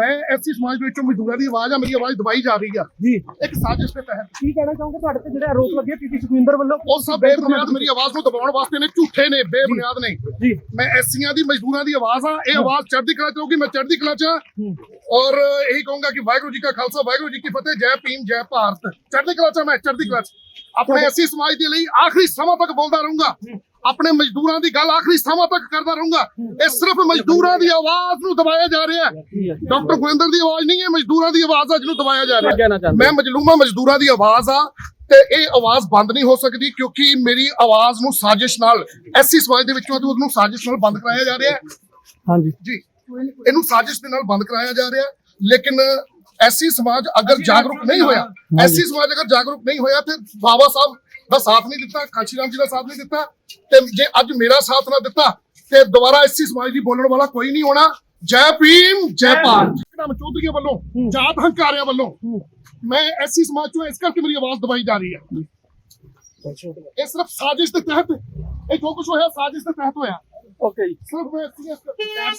ਮੈਂ ਐਸੀ ਸਮਾਜ ਦੇ ਵਿੱਚੋਂ ਮਜ਼ਦੂਰਾਂ ਦੀ ਆਵਾਜ਼ ਆ ਮੇਰੀ ਆਵਾਜ਼ ਦਬਾਈ ਜਾ ਰਹੀ ਆ। ਜੀ। ਇੱਕ ਸਾਜ਼ਿਸ਼ ਦੇ ਤਹਿਤ। ਕੀ ਕਹਿਣਾ ਚਾਹੋਗੇ ਤੁਹਾਡੇ ਤੇ ਜਿਹੜੇ ਆਰੋਪ ਲੱਗੇ ਪੀਪੀ ਸੁਖਵਿੰਦਰ ਵੱਲੋਂ? ਉਹ ਸਭ ਬੇਬੁਨਿਆਦ ਮੇਰੀ ਆਵਾਜ਼ ਨੂੰ ਦਬਾਉਣ ਵਾਸਤੇ ਨੇ ਝੂਠੇ ਨੇ ਬੇਬੁਨਿਆਦ ਨੇ। ਜੀ। ਮੈਂ ਐਸੀਆਂ ਦੀ ਮਜ਼ਦੂਰਾਂ ਦੀ ਆਵਾਜ਼ ਆ ਇਹ ਆਵਾਜ਼ ਚੜ੍ਹਦੀ ਕਲਾ ਚ ਹੋਊਗੀ ਮੈਂ ਚੜ੍ਹਦੀ ਕਲਾ ਚ। ਔਰ ਇਹੀ ਕਹੂੰਗਾ ਕਿ ਵਾਹਿਗੁਰੂ ਜੀ ਕਾ ਖਾਲਸਾ ਵਾਹਿਗੁਰੂ ਜੀ ਕੀ ਫਤਿਹ ਜੈ ਭੀਮ ਜੈ ਭਾਰਤ। ਚੜ੍ਹਦੀ ਕਲਾ ਚ ਮੈਂ ਚੜ੍ਹਦੀ ਕਲਾ ਚ। ਆਪਣੇ ਐਸੀ ਸਮਾਜ ਦੇ ਲਈ ਆਖਰੀ ਸਮਾਂ ਤੱਕ ਬੋਲਦਾ ਰਹੂੰਗਾ। ਆਪਣੇ ਮਜ਼ਦੂਰਾਂ ਦੀ ਗੱਲ ਆਖਰੀ ਸਮਾਂ ਤੱਕ ਕਰਦਾ ਰਹੂੰਗਾ। ਇਹ ਸਿਰਫ ਮਜ਼ਦੂਰਾਂ ਦੀ ਆਵਾਜ਼ ਨੂੰ ਦਬਾਇਆ ਜਾ ਰਿਹਾ ਹੈ। ਡਾਕਟਰ ਗੁਰਿੰਦਰ ਦੀ ਆਵਾਜ਼ ਨਹੀਂ ਹੈ ਮਜ਼ਦੂਰਾਂ ਦੀ ਆਵਾਜ਼ ਆ ਜਿਹਨੂੰ ਦਬਾਇਆ ਜਾ ਰਿਹਾ ਹੈ। ਮੈਂ ਮਜਲੂਮਾ ਮਜ਼ਦੂਰਾਂ ਦੀ ਆਵਾਜ਼ ਆ ਤੇ ਇਹ ਆਵਾਜ਼ ਬੰਦ ਨਹੀਂ ਹੋ ਸਕਦੀ ਕਿਉਂਕਿ ਮੇਰੀ ਆਵਾਜ਼ ਨੂੰ ਸਾਜ਼ਿਸ਼ ਨਾਲ ਐਸੀ ਸਮਾਜ ਦੇ ਵਿੱਚੋਂ ਉਹਨੂੰ ਸਾਜ਼ਿਸ਼ ਨਾਲ ਬੰਦ ਕਰਾਇਆ ਜਾ ਰਿਹਾ ਹੈ। ਹਾਂਜੀ। ਜੀ। ਇਹਨੂੰ ਸਾਜ਼ਿਸ਼ ਦੇ ਨਾਲ ਬੰਦ ਕਰਾਇਆ ਜਾ ਰਿਹਾ ਹੈ। ਲੇਕਿਨ ਐਸੀ ਸਮਾਜ ਅਗਰ ਜਾਗਰੂਕ ਨਹੀਂ ਹੋਇਆ ਐਸੀ ਸਮਾਜ ਅਗਰ ਜਾਗਰੂਕ ਨਹੀਂ ਹੋਇਆ ਤੇ ਬਾਬਾ ਸਾਹਿਬ ਦਾ ਸਾਥ ਨਹੀਂ ਦਿੱਤਾ ਕਾਂਸ਼ੀ ਰਾਮ ਜੀ ਦਾ ਸਾਥ ਨਹੀਂ ਦਿੱਤਾ ਤੇ ਜੇ ਅੱਜ ਮੇਰਾ ਸਾਥ ਨਾ ਦਿੱਤਾ ਤੇ ਦੁਬਾਰਾ ਐਸੀ ਸਮਾਜ ਦੀ ਬੋਲਣ ਵਾਲਾ ਕੋਈ ਨਹੀਂ ਹੋਣਾ। ਜੈ ਭੀਮ ਜੈ ਭਾਰਤ। ਨਾਮ ਚੌਧਰੀਆਂ ਵੱਲੋਂ ਜਾਤ ਹੰਕਾਰਿਆਂ ਵੱਲੋਂ ਮੈਂ ਐਸੀ ਸਮਾਜ ਚੋਂ ਇਸ ਕਰਕੇ ਮੇਰੀ ਆਵਾਜ਼ ਦਬਾਈ ਜਾ ਰਹੀ ਹੈ। ਇਹ ਸਿਰਫ ਸਾਜ਼ਿਸ਼ ਦੇ ਤਹਿਤ ਇਹ ਜੋ ਕੁਝ ਹੋਇਆ ਸਾਜ਼ਿਸ਼ ਦੇ ਤਹਿਤ ਹੋਇਆ। ਓਕੇ ਸਿਰਫ ਮੈਂ ਐਸੀ